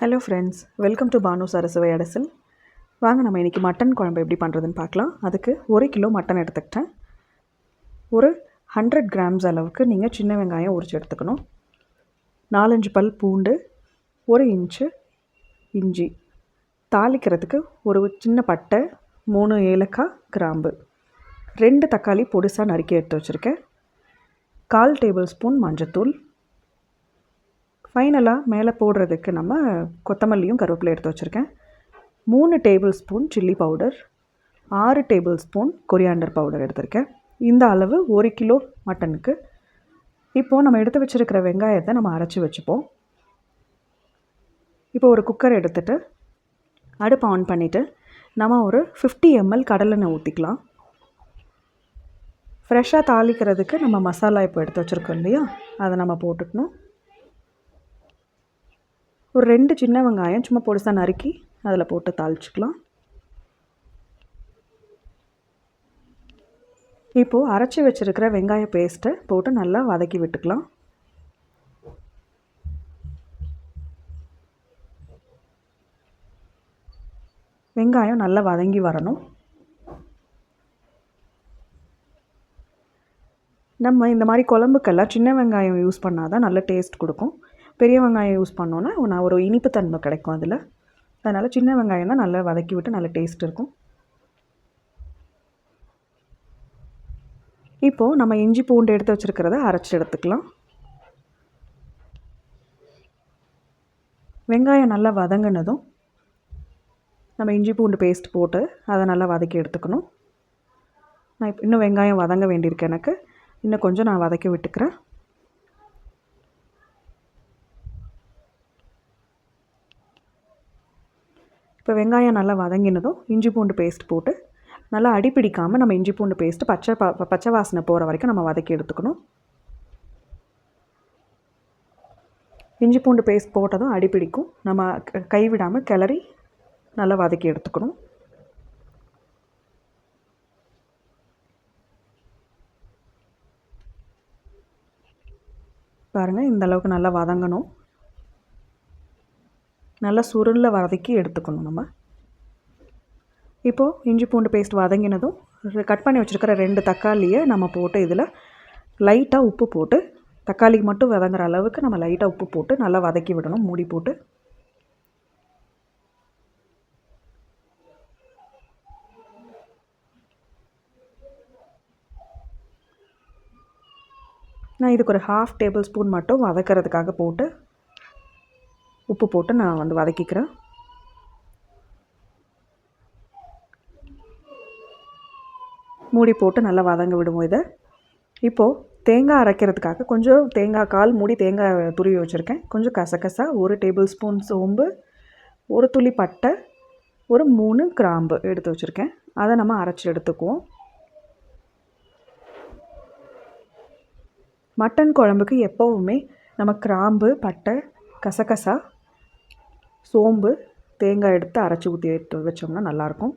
Hello friends welcome to Banu சரசுவை அடசல் வாங்க நம்ம இன்றைக்கி மட்டன் குழம்பு எப்படி பண்ணுறதுன்னு பார்க்கலாம். அதுக்கு ஒரு கிலோ மட்டன் எடுத்துக்கிட்டேன். ஒரு ஹண்ட்ரட் கிராம்ஸ் அளவுக்கு நீங்கள் சின்ன வெங்காயம் உரிச்சு எடுத்துக்கணும். நாலஞ்சு பல் பூண்டு ஒரு இன்ச்சு இஞ்சி. தாளிக்கிறதுக்கு ஒரு சின்ன பட்டை மூணு ஏலக்காய் கிராம்பு. ரெண்டு தக்காளி பொடிசாக நறுக்கி எடுத்து வச்சுருக்கேன். கால் டேபிள் ஸ்பூன் மஞ்சத்தூள். ஃபைனலாக மேலே போடுறதுக்கு நம்ம கொத்தமல்லியும் கருவேப்பிலை எடுத்து வச்சுருக்கேன். மூணு டேபிள் ஸ்பூன் சில்லி பவுடர் ஆறு டேபிள் ஸ்பூன் கொரியாண்டர் பவுடர் எடுத்திருக்கேன். இந்த அளவு ஒரு கிலோ மட்டனுக்கு. இப்போது நம்ம எடுத்து வச்சுருக்கிற வெங்காயத்தை நம்ம அரைச்சி வச்சுப்போம். இப்போ ஒரு குக்கர் எடுத்துகிட்டு அடுப்பை ஆன் பண்ணிவிட்டு நம்ம ஒரு ஃபிஃப்டி எம்எல் கடலெண்ணெய் ஊற்றிக்கலாம் ஃப்ரெஷ்ஷாக தாளிக்கிறதுக்கு நம்ம மசாலா இப்போ எடுத்து வச்சுருக்கோம் இல்லையா? அதை நம்ம போட்டுக்கணும். ஒரு ரெண்டு சின்ன வெங்காயம் சும்மா பொடிசாக நறுக்கி அதில் போட்டு தாளிச்சிக்கலாம். இப்போது அரைச்சி வச்சுருக்கிற வெங்காய பேஸ்ட்டை போட்டு நல்லா வதக்கி விட்டுக்கலாம். வெங்காயம் நல்லா வதங்கி வரணும். நம்ம இந்த மாதிரி குழம்புக்கெல்லாம் சின்ன வெங்காயம் யூஸ் பண்ணால் தான் நல்ல டேஸ்ட் கொடுக்கும். பெரிய வெங்காயம் யூஸ் பண்ணோன்னா நான் ஒரு இனிப்பு தன்மை கிடைக்கும் அதில். அதனால் சின்ன வெங்காயம் தான் நல்லா வதக்கி விட்டு நல்ல டேஸ்ட் இருக்கும். இப்போது நம்ம இஞ்சி பூண்டு எடுத்து வச்சுருக்கிறத அரைச்சி எடுத்துக்கலாம். வெங்காயம் நல்லா வதங்கினதும் நம்ம இஞ்சி பூண்டு பேஸ்ட் போட்டு அதை நல்லா வதக்கி எடுத்துக்கணும். நான் இப்போ இன்னும் வெங்காயம் வதங்க வேண்டியிருக்கு எனக்கு. இன்னும் கொஞ்சம் நான் வதக்கி விட்டுக்கிறேன். இப்போ வெங்காயம் நல்லா வதங்கினதும் இஞ்சி பூண்டு பேஸ்ட் போட்டு நல்லா அடிப்பிடிக்காமல் நம்ம இஞ்சி பூண்டு பேஸ்ட்டு பச்சை ப பச்சை வாசனை போகிற வரைக்கும் நம்ம வதக்கி எடுத்துக்கணும். இஞ்சி பூண்டு பேஸ்ட் போட்டதும் அடிப்பிடிக்கும் நம்ம கைவிடாமல் கிளறி நல்லா வதக்கி எடுத்துக்கணும். பாருங்கள் இந்த அளவுக்கு நல்லா வதங்கணும். நல்லா சுருளில் வதக்கி எடுத்துக்கணும் நம்ம. இப்போது இஞ்சி பூண்டு பேஸ்ட் வதங்கினதும் கட் பண்ணி வச்சுருக்கிற ரெண்டு தக்காளியை நம்ம போட்டு இதில் லைட்டாக உப்பு போட்டு தக்காளிக்கு மட்டும் வதங்குற அளவுக்கு நம்ம லைட்டாக உப்பு போட்டு நல்லா வதக்கி விடணும் மூடி போட்டு. நான் இதுக்கு ஒரு ஹாஃப் டேபிள் ஸ்பூன் மட்டும் வதக்கிறதுக்காக போட்டு உப்பு போட்டு நான் வந்து வதக்கிக்கிறேன். மூடி போட்டு நல்லா வதங்க விடுவோம் இதை. இப்போது தேங்காய் அரைக்கிறதுக்காக கொஞ்சம் தேங்காய் கால் மூடி தேங்காய் துருவி வச்சுருக்கேன். கொஞ்சம் கசகசா ஒரு டேபிள் ஸ்பூன் சோம்பு ஒரு துளி பட்டை ஒரு மூணு கிராம்பு எடுத்து வச்சுருக்கேன். அதை நம்ம அரைச்சி எடுத்துக்குவோம். மட்டன் குழம்புக்கு எப்போவுமே நம்ம கிராம்பு பட்டை கசகசா சோம்பு தேங்காய் எடுத்து அரைச்சி ஊற்றி எடுத்து வச்சோம்னா நல்லாயிருக்கும்.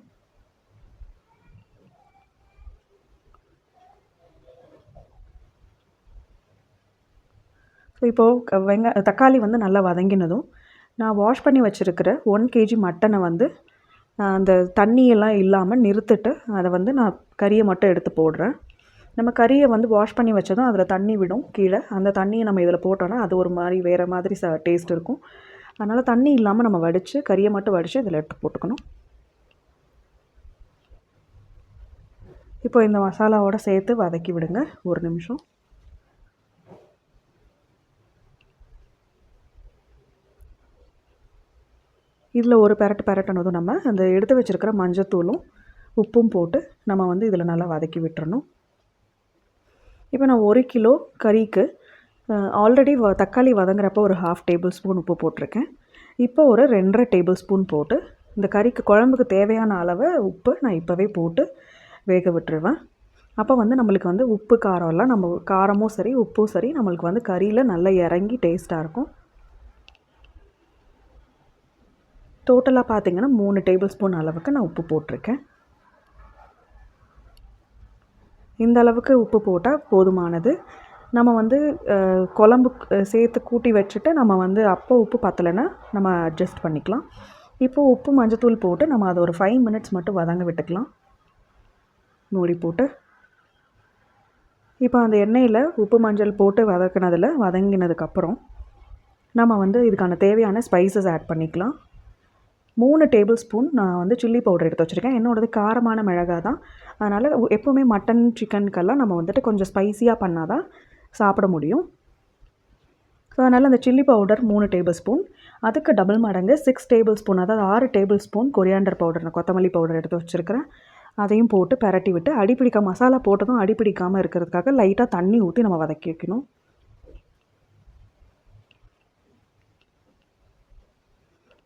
ஸோ இப்போது வெங்க தக்காளி வந்து நல்லா வதங்கினதும் நான் வாஷ் பண்ணி வச்சுருக்கிற ஒன் கேஜி மட்டனை வந்து அந்த தண்ணியெல்லாம் இல்லாமல் நிறுத்துட்டு அதை வந்து நான் கறியை மட்டும் எடுத்து போடுறேன். நம்ம கறியை வந்து வாஷ் பண்ணி வச்சதும் அதில் தண்ணி விடும் கீழே. அந்த தண்ணியை நம்ம இதில் போட்டோன்னா அது ஒரு மாதிரி வேறு மாதிரி ச டேஸ்ட் இருக்கும். அதனால் தண்ணி இல்லாமல் நம்ம வடித்து கறியை மட்டும் வடித்து இதில் எடுத்து போட்டுக்கணும். இப்போ இந்த மசாலாவோடு சேர்த்து வதக்கி விடுங்க. ஒரு நிமிஷம். இதில் ஒரு பெரட்டு பெரட்டுனதும் நம்ம அந்த எடுத்து வச்சுருக்கிற மஞ்சத்தூளும் உப்பும் போட்டு நம்ம வந்து இதில் நல்லா வதக்கி விட்டுறணும். இப்போ நான் ஒரு கிலோ கறிக்கு ஆல்ரெடி வ தக்காளி வதங்குறப்போ ஒரு ஹாஃப் டேபிள் ஸ்பூன் உப்பு போட்டிருக்கேன். இப்போ ஒரு ரெண்டரை டேபிள் ஸ்பூன் போட்டு இந்த கறிக்கு குழம்புக்கு தேவையான அளவை உப்பு நான் இப்போவே போட்டு வேக விட்டுருவேன். அப்போ வந்து நம்மளுக்கு வந்து உப்பு காரம்லாம் நம்ம காரமும் சரி உப்பும் சரி நம்மளுக்கு வந்து கறியில் நல்லா இறங்கி டேஸ்ட்டாக இருக்கும். டோட்டலாக பார்த்திங்கன்னா மூணு டேபிள் ஸ்பூன் அளவுக்கு நான் உப்பு போட்டிருக்கேன். இந்த அளவுக்கு உப்பு போட்டால் போதுமானது. நம்ம வந்து குழம்பு சேர்த்து கூட்டி வச்சுட்டு நம்ம வந்து அப்போ உப்பு பத்தலைன்னா நம்ம அட்ஜஸ்ட் பண்ணிக்கலாம். இப்போது உப்பு மஞ்சத்தூள் போட்டு நம்ம அதை ஒரு ஃபைவ் மினிட்ஸ் மட்டும் வதங்க விட்டுக்கலாம். மூடி போட்டு. இப்போ அந்த எண்ணெயில் உப்பு மஞ்சள் போட்டு வதக்கினதில் வதங்கினதுக்கப்புறம் நம்ம வந்து இதுக்கான தேவையான ஸ்பைசஸ் ஆட் பண்ணிக்கலாம். மூணு டேபிள் ஸ்பூன் நான் வந்து சில்லி பவுடர் எடுத்து வச்சுருக்கேன். என்னோடது காரமான மிளகா தான். அதனால் எப்போவுமே மட்டன் சிக்கனுக்கெல்லாம் நம்ம வந்துட்டு கொஞ்சம் ஸ்பைஸியாக பண்ணால் தான் சாப்பிட முடியும். ஸோ அதனால் அந்த சில்லி பவுடர் மூணு டேபிள் ஸ்பூன் அதுக்கு டபுள் மடங்கு சிக்ஸ் டேபிள் ஸ்பூன் அதாவது ஆறு டேபிள் ஸ்பூன் கொரியாண்டர் பவுடர் நான் கொத்தமல்லி பவுடர் எடுத்து வச்சுருக்கிறேன். அதையும் போட்டு பரட்டி விட்டு அடிப்பிடிக்க மசாலா போட்டதும் அடிப்பிடிக்காமல் இருக்கிறதுக்காக லைட்டாக தண்ணி ஊற்றி நம்ம வதக்கி வைக்கணும்.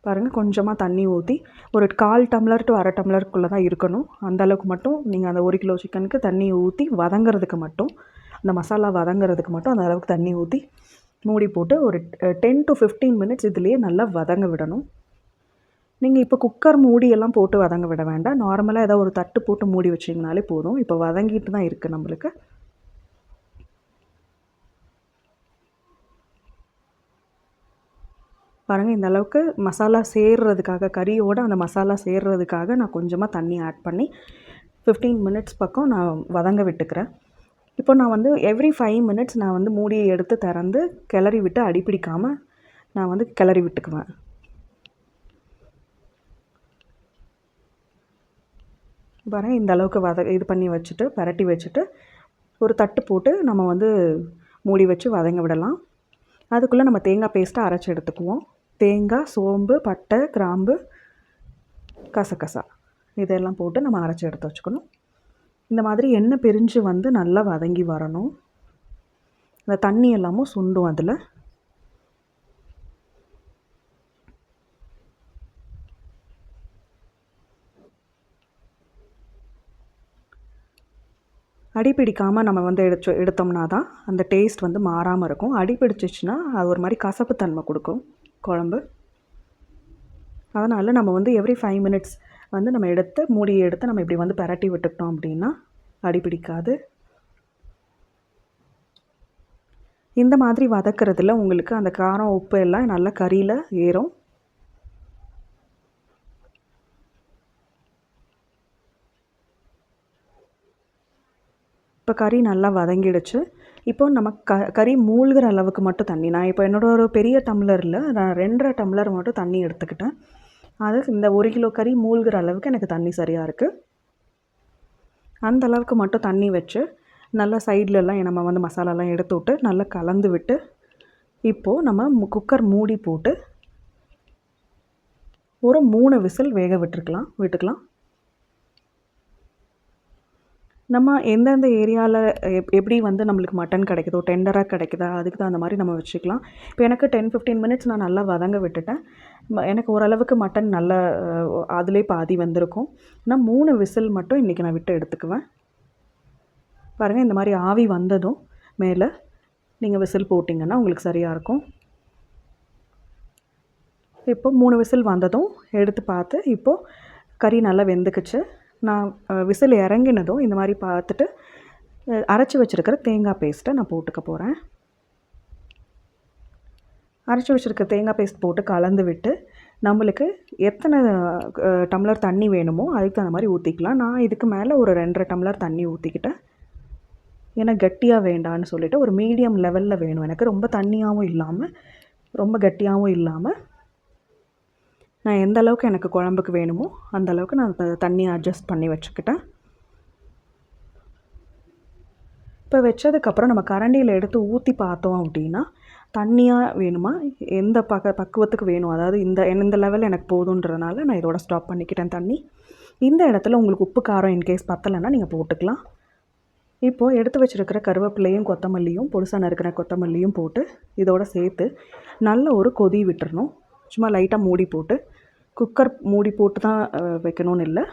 பாருங்கள் கொஞ்சமாக தண்ணி ஊற்றி ஒரு கால் டம்ளர் டு அரை டம்ளருக்குள்ளே தான் இருக்கணும். அந்தளவுக்கு மட்டும் நீங்கள் அந்த ஒரு கிலோ சிக்கனுக்கு தண்ணி ஊற்றி வதங்கிறதுக்கு மட்டும் அந்த மசாலா வதங்கிறதுக்கு மட்டும் அந்த அளவுக்கு தண்ணி ஊற்றி மூடி போட்டு ஒரு டென் டு ஃபிஃப்டீன் மினிட்ஸ் இதுலேயே நல்லா வதங்க விடணும். நீங்கள் இப்போ குக்கர் மூடியெல்லாம் போட்டு வதங்க விட வேண்டாம். நார்மலாக ஏதாவது ஒரு தட்டு போட்டு மூடி வச்சிங்கனாலே போதும். இப்போ வதங்கிட்டு தான் இருக்குது நம்மளுக்கு. பாருங்கள் இந்த அளவுக்கு மசாலா சேர்றதுக்காக கறியோடு அந்த மசாலா சேர்றதுக்காக நான் கொஞ்சமாக தண்ணி ஆட் பண்ணி ஃபிஃப்டீன் மினிட்ஸ் பக்கம் நான் வதங்க விட்டுக்கிறேன். இப்போ நான் வந்து எவ்ரி ஃபைவ் மினிட்ஸ் நான் வந்து மூடியை எடுத்து திறந்து கிளறி விட்டு அடிப்பிடிக்காமல் நான் வந்து கிளறி விட்டுக்குவேன். பாருங்கள் இந்த அளவுக்கு வத இது பண்ணி வச்சுட்டு பரட்டி வச்சுட்டு ஒரு தட்டு போட்டு நம்ம வந்து மூடி வச்சு வதங்க விடலாம். அதுக்குள்ளே நம்ம தேங்காய் பேஸ்ட்டை அரைச்சி எடுத்துக்குவோம். தேங்காய் சோம்பு பட்டை கிராம்பு கசகசா. இதெல்லாம் போட்டு நம்ம அரைச்சி எடுத்து வச்சுக்கணும். இந்த மாதிரி எண்ணெய் பிரிஞ்சு வந்து நல்லா வதங்கி வரணும். இந்த தண்ணி எல்லாமும் சுண்டும் அதில். அடிப்பிடிக்காமல் நம்ம வந்து எடுத்து எடுத்தோம்னா தான் அந்த டேஸ்ட் வந்து மாறாமல் இருக்கும். அடிப்பிடிச்சிச்சின்னா அது ஒரு மாதிரி கசப்புத்தன்மை கொடுக்கும் குழம்பு. அதனால் நம்ம வந்து எவ்ரி ஃபைவ் மினிட்ஸ் வந்து நம்ம எடுத்து மூடியை எடுத்து நம்ம இப்படி வந்து பரட்டி விட்டுக்கிட்டோம் அப்படின்னா அடிப்பிடிக்காது இந்த மாதிரி வதக்கிறதுல உங்களுக்கு அந்த காரம் உப்பு எல்லாம் நல்லா கறியில் ஏறும். இப்போ கறி நல்லா வதங்கிடுச்சு. இப்போ நம்ம க கறி மூழ்கிற அளவுக்கு மட்டும் தண்ணி நான் இப்போ என்னோட ஒரு பெரிய டம்ளரில் நான் ரெண்டரை டம்ளர் மட்டும் தண்ணி எடுத்துக்கிட்டேன். அது இந்த ஒரு கிலோ கறி மூழ்கிற அளவுக்கு எனக்கு தண்ணி சரியாக இருக்குது அந்த அளவுக்கு மட்டும் தண்ணி வச்சு நல்லா சைட்லலாம் நம்ம வந்து மசாலாலாம் எடுத்து விட்டு நல்லா கலந்து விட்டு இப்போது நம்ம குக்கர் மூடி போட்டு ஒரு மூணு விசில் வேக விட்டுருக்கலாம் விட்டுக்கலாம். நம்ம எந்தெந்த ஏரியாவில் எப் எப்படி வந்து நம்மளுக்கு மட்டன் கிடைக்குதோ டெண்டராக கிடைக்குதா அதுக்கு தகுந்த மாதிரி நம்ம வச்சுக்கலாம். இப்போ எனக்கு டென் ஃபிஃப்டீன் மினிட்ஸ் நான் நல்லா வதங்க விட்டுட்டேன். எனக்கு ஓரளவுக்கு மட்டன் நல்லா அதிலே பாதி வந்திருக்கும். நான் மூணு விசில் மட்டும் இன்றைக்கி நான் விட்டு எடுத்துக்குவேன். பாருங்கள் இந்த மாதிரி ஆவி வந்ததும் மேலே நீங்கள் விசில் போட்டிங்கன்னா உங்களுக்கு சரியாக இருக்கும். இப்போ மூணு விசில் வந்ததும் எடுத்து பார்த்து இப்போது கறி நல்லா வெந்துக்குச்சு. நான் விசில் இறங்கினதும் இந்த மாதிரி பார்த்துட்டு அரைச்சி வச்சுருக்கிற தேங்காய் பேஸ்ட்டை நான் போட்டுக்க போகிறேன் அரைச்சி வச்சுருக்க தேங்காய் பேஸ்ட் போட்டு கலந்து விட்டு நம்மளுக்கு எத்தனை டம்ளர் தண்ணி வேணுமோ அதுக்கு தகுந்த மாதிரி ஊற்றிக்கலாம் நான் இதுக்கு மேலே ஒரு ரெண்டரை டம்ளர் தண்ணி ஊற்றிக்கிட்டேன் ஏன்னா கட்டியாக வேண்டான்னு சொல்லிவிட்டு ஒரு மீடியம் லெவலில் வேணும். எனக்கு ரொம்ப தண்ணியாகவும் இல்லாமல் ரொம்ப கட்டியாகவும் இல்லாமல் நான் எந்த அளவுக்கு எனக்கு குழம்புக்கு வேணுமோ அந்த அளவுக்கு நான் தண்ணியை அட்ஜஸ்ட் பண்ணி வச்சுக்கிட்டேன். இப்போ வச்சதுக்கப்புறம் நம்ம கரண்டியில் எடுத்து ஊற்றி பார்த்தோம் அப்படின்னா தண்ணியாக வேணுமா? எந்த பக்க பக்குவத்துக்கு வேணும்? அதாவது இந்த இந்த லெவல் எனக்கு போதுன்றதுனால நான் இதோட ஸ்டாப் பண்ணிக்கிட்டேன் தண்ணி. இந்த இடத்துல உங்களுக்கு உப்பு காரம் இன்கேஸ் பத்தலைன்னா நீங்கள் போட்டுக்கலாம். இப்போது எடுத்து வச்சுருக்கிற கருவேப்பிலையும் கொத்தமல்லியும் பொடுசாக நறுக்கிற கொத்தமல்லியும் போட்டு இதோட சேர்த்து நல்ல ஒரு கொதி விட்டுறணும். சும்மா லைட்டாக மூடி போட்டு குக்கர் மூடி போட்டு தான் வைக்கணும்னு இல்லை.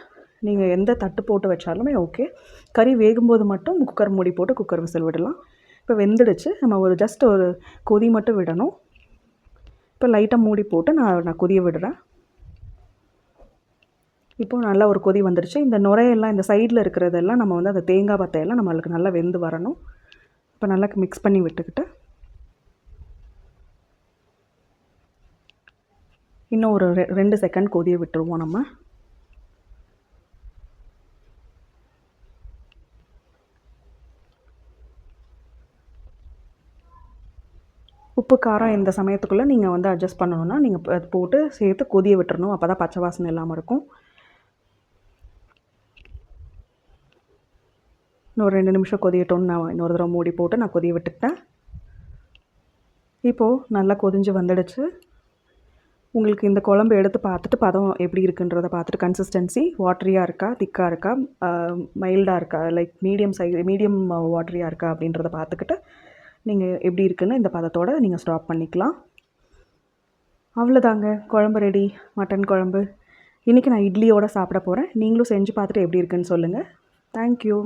நீங்கள் எந்த தட்டு போட்டு வச்சாலுமே ஓகே. கறி வேகும்போது மட்டும் குக்கர் மூடி போட்டு குக்கர் விசில் விடலாம். இப்போ வெந்துடுச்சு. நம்ம ஒரு ஜஸ்ட் ஒரு கொதி மட்டும் விடணும். இப்போ லைட்டாக மூடி போட்டு நான் நான் கொதிய விடுறேன். இப்போது நல்லா ஒரு கொதி வந்துடுச்சு. இந்த நுரையெல்லாம் இந்த சைடில் இருக்கிறதெல்லாம் நம்ம வந்து அந்த தேங்காய் பத்தையெல்லாம் நம்மளுக்கு நல்லா வெந்து வரணும். இப்போ நல்லா மிக்ஸ் பண்ணி விட்டுக்கிட்டு. இன்னும் ஒரு ரெ ரெண்டு செகண்ட் கொதிய விட்டுருவோம் நம்ம. உப்பு காரம் இந்த சமயத்துக்குள்ளே நீங்கள் வந்து அட்ஜஸ்ட் பண்ணணுன்னா நீங்கள் அது போட்டு சேர்த்து கொதிய விட்டுறணும். அப்போ தான் பச்சை வாசனை இல்லாமல் இருக்கும். இன்னொரு ரெண்டு நிமிஷம் கொதியட்டோன்னு நான் இன்னொரு தடவை மூடி போட்டு நான் கொதிய விட்டுக்கிட்டேன் இப்போது நல்லா கொதிஞ்சு வந்துடுச்சு. உங்களுக்கு இந்த குழம்பு எடுத்து பார்த்துட்டு பதம் எப்படி இருக்குன்றத பார்த்துட்டு கன்சிஸ்டன்சி வாட்ரியாக இருக்கா திக்காக இருக்கா மைல்டாக இருக்கா லைக் மீடியம் சைஸ் மீடியம் வாட்டரியாக இருக்கா அப்படின்றத பார்த்துக்கிட்டு நீங்கள் எப்படி இருக்குன்னு இந்த பதத்தோடு நீங்கள் ஸ்டாப் பண்ணிக்கலாம். அவ்வளோதாங்க. குழம்பு ரெடி மட்டன் குழம்பு. இன்றைக்கி நான் இட்லியோடு சாப்பிட போகிறேன் நீங்களும் செஞ்சு பார்த்துட்டு எப்படி இருக்குன்னு சொல்லுங்கள் தேங்க்யூ